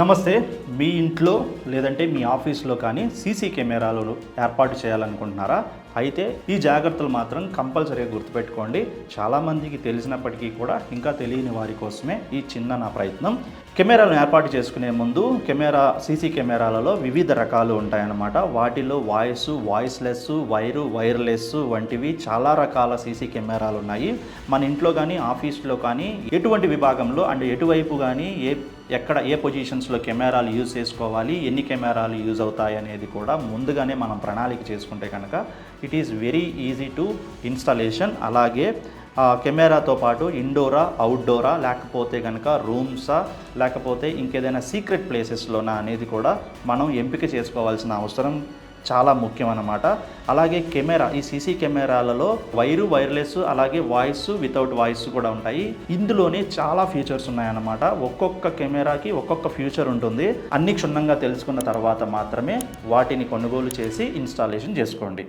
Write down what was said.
నమస్తే మీ ఇంట్లో లేదంటే మీ ఆఫీస్లో కానీ సీసీ కెమెరాలు ఏర్పాటు చేయాలనుకుంటున్నారా? అయితే ఈ జాగ్రత్తలు మాత్రం కంపల్సరీగా గుర్తుపెట్టుకోండి. చాలామందికి తెలిసినప్పటికీ కూడా ఇంకా తెలియని వారి కోసమే ఈ చిన్న నా ప్రయత్నం. కెమెరాలను ఏర్పాటు చేసుకునే ముందు కెమెరా సీసీ కెమెరాలలో వివిధ రకాలు ఉంటాయన్నమాట. వాటిలో వాయిస్ వాయిస్లెస్ వైరు వైర్లెస్ వంటివి చాలా రకాల సీసీ కెమెరాలు ఉన్నాయి మన ఇంట్లో కానీ ఆఫీస్లో కానీ ఎటువంటి విభాగంలో అండ్ ఎటువైపు కానీ ఏ ఎక్కడ ఏ పొజిషన్స్లో కెమెరాలు యూజ్ చేసుకోవాలి ఎన్ని కెమెరాలు యూజ్ అవుతాయి అనేది కూడా ముందుగానే మనం ప్రణాళిక చేసుకుంటే కనుక it is very easy to installation. అలాగే కెమెరాతో పాటు ఇండోరా అవుట్డోరా లేకపోతే కనుక రూమ్సా లేకపోతే ఇంకేదైనా సీక్రెట్ ప్లేసెస్లోనా అనేది కూడా మనం ఎంపిక చేసుకోవాల్సిన అవసరం చాలా ముఖ్యం అన్నమాట అలాగే కెమెరా ఈ సీసీ కెమెరాలలో వైరు వైర్లెస్ అలాగే వాయిస్ వితౌట్ వాయిస్ కూడా ఉంటాయి. ఇందులోనే చాలా ఫీచర్స్ ఉన్నాయన్నమాట. ఒక్కొక్క కెమెరాకి ఒక్కొక్క ఫ్యూచర్ ఉంటుంది. అన్ని క్షుణ్ణంగా తెలుసుకున్న తర్వాత మాత్రమే వాటిని కొనుగోలు చేసి ఇన్స్టాలేషన్ చేసుకోండి.